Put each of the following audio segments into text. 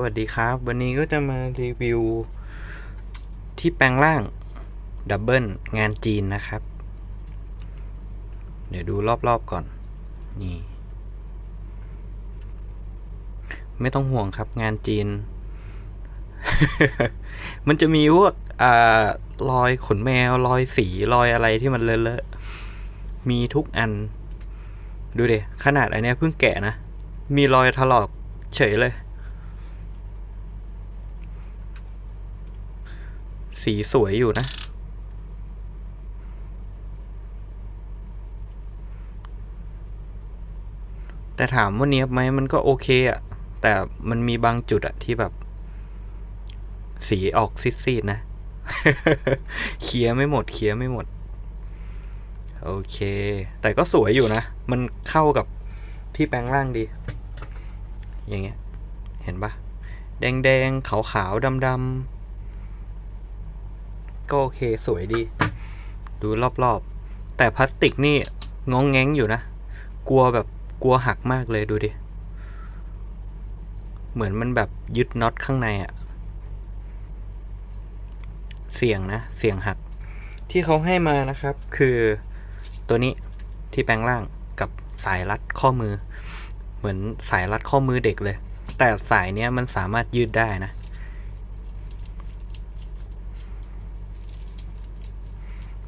วัสดีครับ วันนี้ก็จะมารีวิว ที่แปลงร่าง ดับเบิลงานจีนนะครับ เดี๋ยวดูรอบๆก่อน นี่ ไม่ต้องห่วงครับงานจีน มันจะมีพวกอรอยขนแมว รอยสีรอยอะไรที่มันเลอะๆ มีทุกอัน ดูเดขนาดอันนี้เพิ่งแกะนะ มีรอยถลอกเฉยเลย สีสวยอยู่นะแต่ถามว่าเนี้ยบไหมมันก็โอเคอะแต่มันมีบางจุดอะที่แบบ สีออกซีดๆนะเคลียไม่หมดเคลียไม่หมด โอเค แต่ก็สวยอยู่นะ มันเข้ากับที่แปลงร่างดี อย่างเงี้ย เห็นปะแดงแดงขาวขาวดำดำๆ ก็โอเคสวยดี ดูรอบๆ แต่พลาสติกนี่งองแงงอยู่นะ กลัวแบบกลัวหักมากเลยดูดิ เหมือนมันแบบยึดน็อตข้างในอะเสียงนะ เสียงหัก ที่เขาให้มานะครับ คือตัวนี้ที่แปลงร่างกับสายรัดข้อมือ เหมือนสายรัดข้อมือเด็กเลย แต่สายเนี้ยมันสามารถยืดได้นะ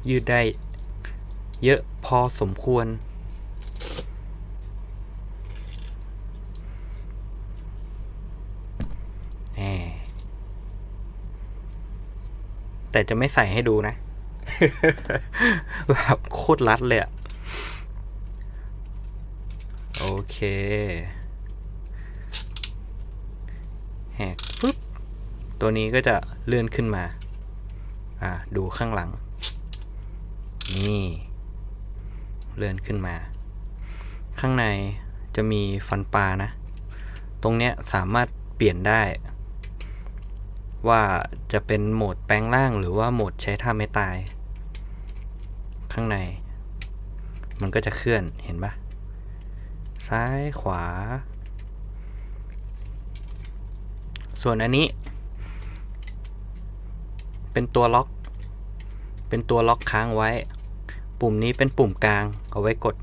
ยืดได้ เยอะพอสมควรแหมแต่จะไม่ใส่ให้ดูนะ แบบโคตรรัดเลยอะโอเคแหกปุ๊บ ตัวนี้ก็จะเลื่อนขึ้นมา อ่า ดูข้างหลัง นี่ เลื่อนขึ้นมา ข้างในจะมีฟันปลานะ ตรงเนี้ยสามารถเปลี่ยนได้ ว่าจะเป็นโหมดแปลงร่างหรือว่าโหมดใช้ท่าไม่ตาย ข้างใน มันก็จะเคลื่อนเห็นปะซ้ายขวา ส่วนอันนี้ เป็นตัวล็อก เป็นตัวล็อกค้างไว้ ปุ่มนี้เป็นปุ่มกลาง เอาไว้กด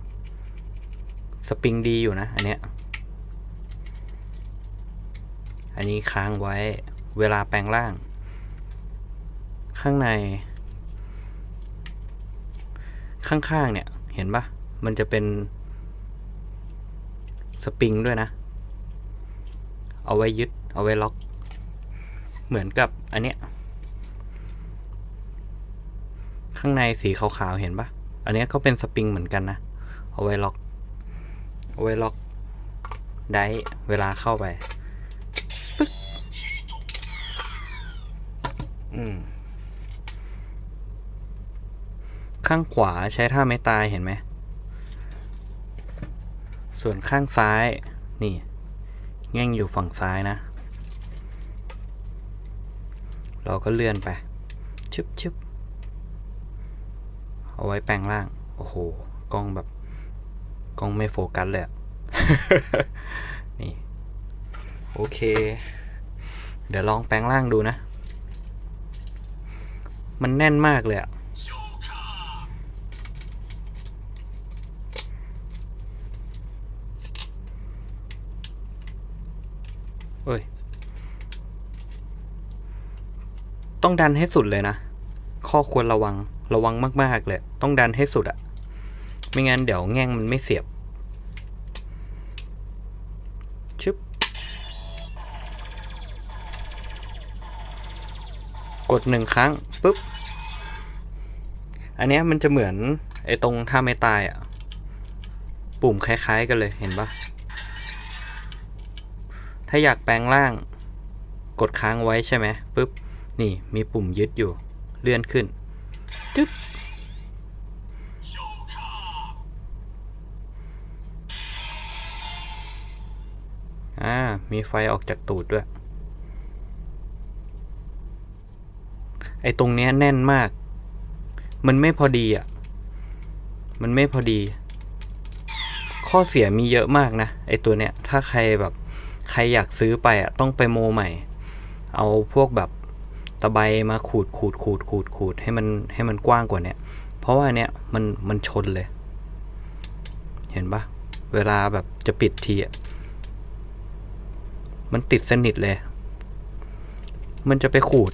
สปริงดีอยู่นะ อันเนี้ย อันนี้ค้างไว้เวลาแปลงร่าง ข้างใน ข้างๆเนี่ย เห็นปะมันจะเป็นสปริงด้วยนะ เอาไว้ยึด เอาไว้ล็อก เหมือนกับอันเนี้ย ข้างในสีขาวๆ เห็นปะ อันเนี้ยก็เป็นสปริงเหมือนกันนะ เอาไว้ล็อก เอาไว้ล็อกได้เวลาเข้าไปปึ๊กอืมข้างขวาใช้ท่าไม่ตายเห็นไหม ส่วนข้างซ้าย นี่แง่งอยู่ฝั่งซ้ายนะ เราก็เลื่อนไป ชึบชึบ เอาไว้แปลงร่าง โอ้โห กล้องแบบ กล้องไม่โฟกัสเลยนี่ โอเค เดี๋ยวลองแปลงร่างดูนะ มันแน่นมากเลยอะเอ้ย ต้องดันให้สุดเลยนะ ข้อควรระวัง ระวังมาก ๆ เลย ต้องดันให้สุดอะไม่งั้นเดี๋ยวแง่งมันไม่เสียบชึบกดหนึ่งครั้งปุ๊บ อันเนี้ยมันจะเหมือน ไอ้ตรงท่าไม่ตายอะปุ่มคล้าย ๆ กันเลยเห็นปะถ้าอยากแปลงร่าง กดค้างไว้ใช่ไหมปุ๊บ นี่มีปุ่มยึดอยู่ เลื่อนขึ้น จึ๊บอ่า มีไฟออกจากตูดด้วย ไอตรงเนี้ยแน่นมาก มันไม่พอดีอะ มันไม่พอดี ข้อเสียมีเยอะมากนะ ไอตัวเนี้ย ถ้าใครแบบ ใครอยากซื้อไปอะ ต้องไปโมใหม่ เอาพวกแบบ ตะไบมาขูดขูดขูดขูดขูดให้มันให้มันกว้างกว่าเนี้ยเพราะว่าเนี้ยมันมันชนเลย เห็นปะเวลาแบบจะปิดทีอะมันติดสนิทเลย มันจะไปขูด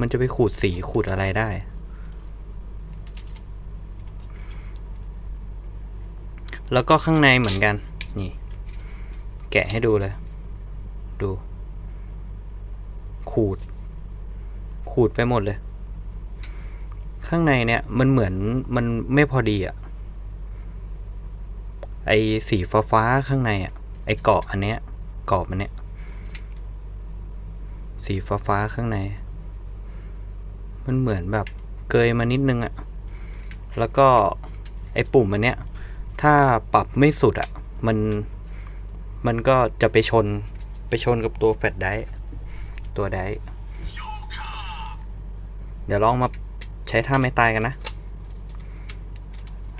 มันจะไปขูดสีขูดอะไรได้ แล้วก็ข้างในเหมือนกัน นี่ แกะให้ดูเลย ดู ขูด ขูดไปหมดเลย ข้างในเนี่ยมันเหมือนมันไม่พอดีอะ่ะไอสีฟ้าฟ้าข้างในอะ่ะไอเกาะอันเนี้ยกรอบอันเนี้ยสีฟ้าฟ้าข้างใน มันเหมือนแบบเกยมานิดนึงอะ่ะแล้วก็ไอปุ่มอันเนี้ยถ้าปรับไม่สุดอะ่ะมันมันก็จะไปชนไปชนกับตัวแฟลชไดตัวได เดี๋ยวลองมาใช้ท่าไม่ตายกันนะ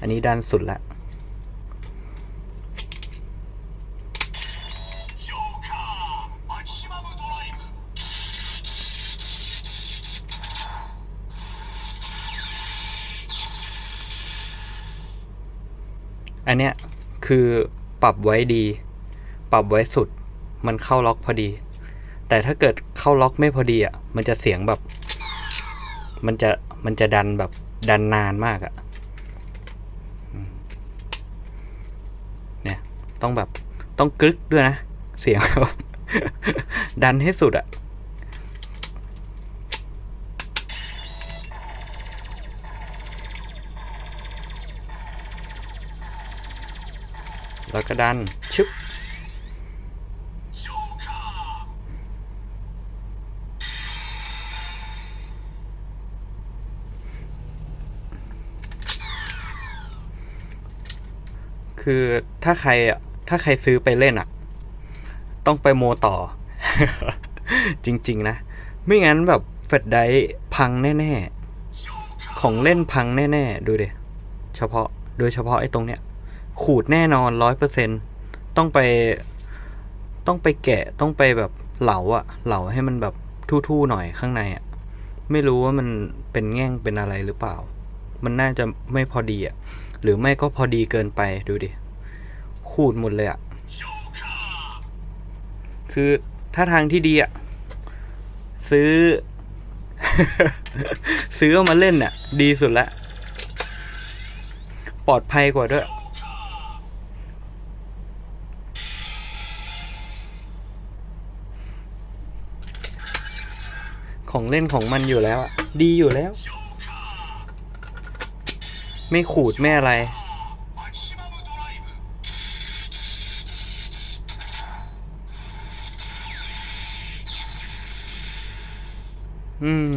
อันนี้ดันสุดละอันเนี้ยคือปรับไว้ดี ปรับไว้สุด มันเข้าล็อกพอดี แต่ถ้าเกิดเข้าล็อกไม่พอดีอะ มันจะเสียงแบบ มันจะมันจะดันแบบดันนานมากอะเนี่ยต้องแบบต้องกรึกด้วยนะ เสียงแบบดันให้สุดอะแล้วก็ดันชึบ คือถ้าใครอะถ้าใครซื้อไปเล่นอะต้องไปโมต่อ จริง ๆ นะ ไม่งั้นแบบแฟลชไดพังแน่ๆ ของเล่นพังแน่ๆ ดูเดเฉพาะโดยเฉพาะไอ้ตรงเนี้ย ขูดแน่นอนร้อยเปอร์เซ็นต้องไป ต้องไปแกะต้องไปแบบเหลาอะเหลาให้มันแบบทู่ๆหน่อยข้างในอะไม่รู้ว่ามันเป็นแง่งเป็นอะไรหรือเปล่า มันน่าจะไม่พอดีอะ หรือไม่ก็พอดีเกินไปดูดิ ขูดหมดเลยอะคือถ้าทางที่ดีอะซื้อ ซื้อเอามาเล่นน่ะดีสุดละ ปลอดภัยกว่าด้วยของเล่นของมันอยู่แล้วอะดีอยู่แล้ว ไม่ขูดไม่อะไร อืม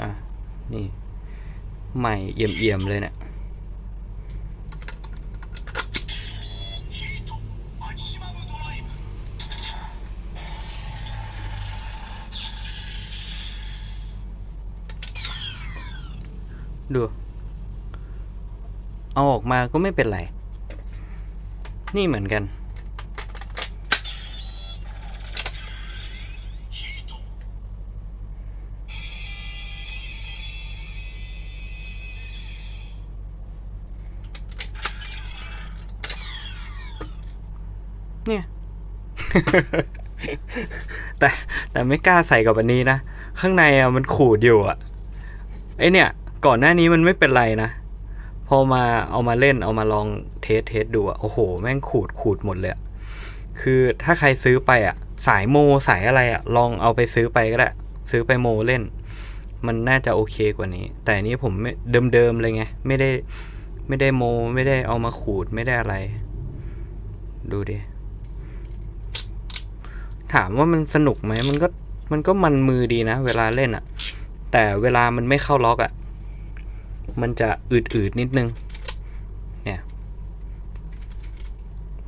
อะ นี่ ใหม่เอี่ยมๆเลยเนี่ย ดู เอาออกมาก็ไม่เป็นไร นี่เหมือนกัน เนี่ย แต่แต่ไม่กล้าใส่กับอันนี้นะ ข้างในอะมันขูดอยู่อะไอเนี่ย ก่อนหน้านี้มันไม่เป็นไรนะ พอมาเอามาเล่นเอามาลองเทสเทสดูอะโอ้โห แม่งขูดขูดหมดเลยคือถ้าใครซื้อไปอะสายโมสายอะไรอะลองเอาไปซื้อไปก็ได้ ซื้อไปโมเล่น มันน่าจะโอเคกว่านี้ แต่อันนี้ผมไม่เดิมๆเลยไง ไม่ได้ไม่ได้โม ไม่ได้เอามาขูดไม่ได้อะไร ดูดิ ถามว่ามันสนุกไหมมันก็มันก็มันมือดีนะ เวลาเล่นอะแต่เวลามันไม่เข้าล็อกอะ มันจะอืดๆนิดนึง เนี่ย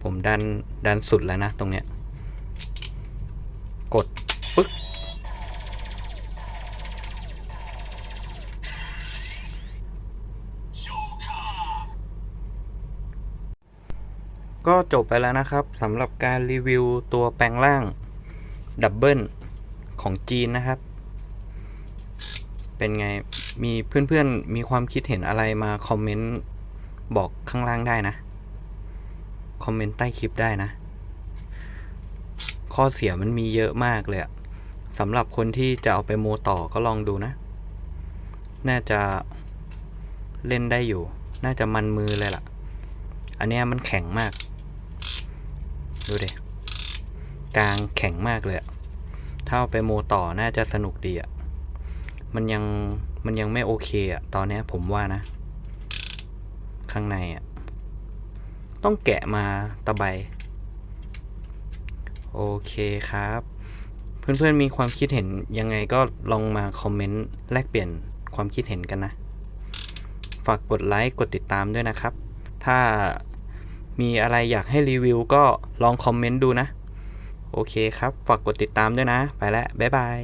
ผมดันดันสุดแล้วนะ ตรงเนี้ย กดปึ๊กก็จบไปแล้วนะครับสำหรับการรีวิวตัวแปลงร่างดับเบิลของจีนนะครับ เป็นไง มีเพื่อนๆ มีความคิดเห็นอะไรมาคอมเมนต์บอกข้างล่างได้นะ คอมเมนต์ใต้คลิปได้นะ ข้อเสียมันมีเยอะมากเลยอะสำหรับคนที่จะเอาไปโมต่อก็ลองดูนะ น่าจะเล่นได้อยู่ น่าจะมันมือเลยล่ะ อันนี้มันแข็งมาก ดูดิกลางแข็งมากเลยอะถ้าเอาไปโมต่อน่าจะสนุกดีอะมันยัง มันยังไม่โอเคอะตอนนี้ผมว่านะ ข้างในอะต้องแกะมาตะไบโอเคครับ เพื่อนๆมีความคิดเห็นยังไงก็ลองมาคอมเมนต์แลกเปลี่ยนความคิดเห็นกันนะ ฝากกดไลค์กดติดตามด้วยนะครับ ถ้ามีอะไรอยากให้รีวิวก็ลองคอมเมนต์ดูนะ โอเคครับ ฝากกดติดตามด้วยนะ ไปแล้ว บ๊ายบาย